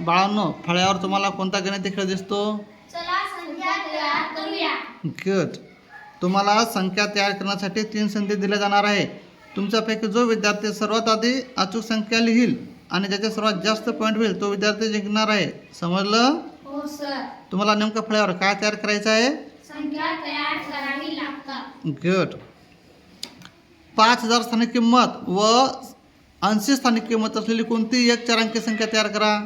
बाळांनो फळ्यावर तुम्हाला कोणता गणित खेळ दिसतो? चला संख्या तयार करूया. गुड तुम्हाला संख्या तयार करण्यासाठी तीन संधी दिल्या जाणार आहे. तुमच्यापैकी जो विद्यार्थी सर्वात आधी अचूक संख्या लिहिल आणि ज्याचे सर्वात जास्त पॉईंट होईल तो विद्यार्थी जिंकणार आहे. समजलं? हो सर. तुम्हाला नेमकं फळ्यावर काय तयार करायचं आहे? गुड पाच हजार स्थानिक किंमत व ऐंशी स्थानिक किंमत असलेली कोणती एक चार अंकी संख्या तयार करा.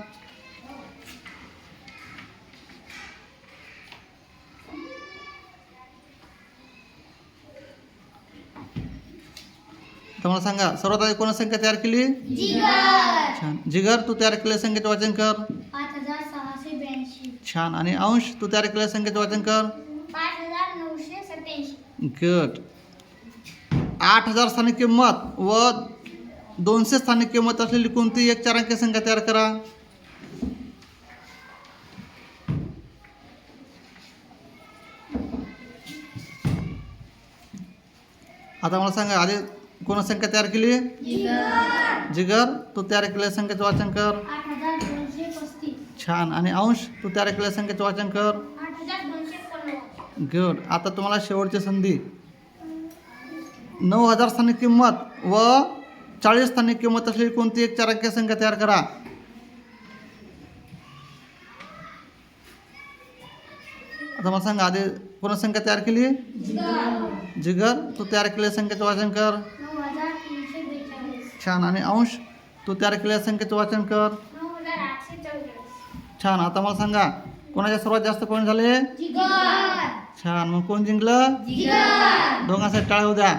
तर मला सांगा सर्वात आधी कोणा संख्या तयार केली? जिगर. छान. जिगर तू तयार केलेल्या संख्येचे वाचन कर. छान. आणि अंश तू तयार केलेल्या संख्येचे वाचन कर. गुड आठ हजार स्थानिक किंमत व दोनशे स्थानिक किंमत असलेली कोणती एक चार अंकी संख्या तयार करा? आता मला सांगा आधी कोण संख्या तयार केली? जिगर. जिगर. तू तयार केलेल्या संख्येचं वाचन कर. छान. आणि अंश? तू तयार केलेल्या संख्येचं वाचन कर. गुड. आता तुम्हाला शेवटची संधी. नऊ हजार स्थानिक किंमत व चाळीस स्थानिक किंमत असलेली कोणती एक चार अंकी संख्या तयार करा? आता मला सांगा आधी कोणा संख्या तयार केली? जिगर. जिगर. तू तयार केलेल्या संख्येचं वाचन कर नऊ हजार तीनशे बेचाळीस छान. आणि अंश तू तयार केलेल्या संख्येचं वाचन कर. छान. आता मला सांगा कोणाच्या सर्वात जास्त पॉईंट झाले? छान. मग कोण जिंकलं? दोघांसाठी टाळ्या द्या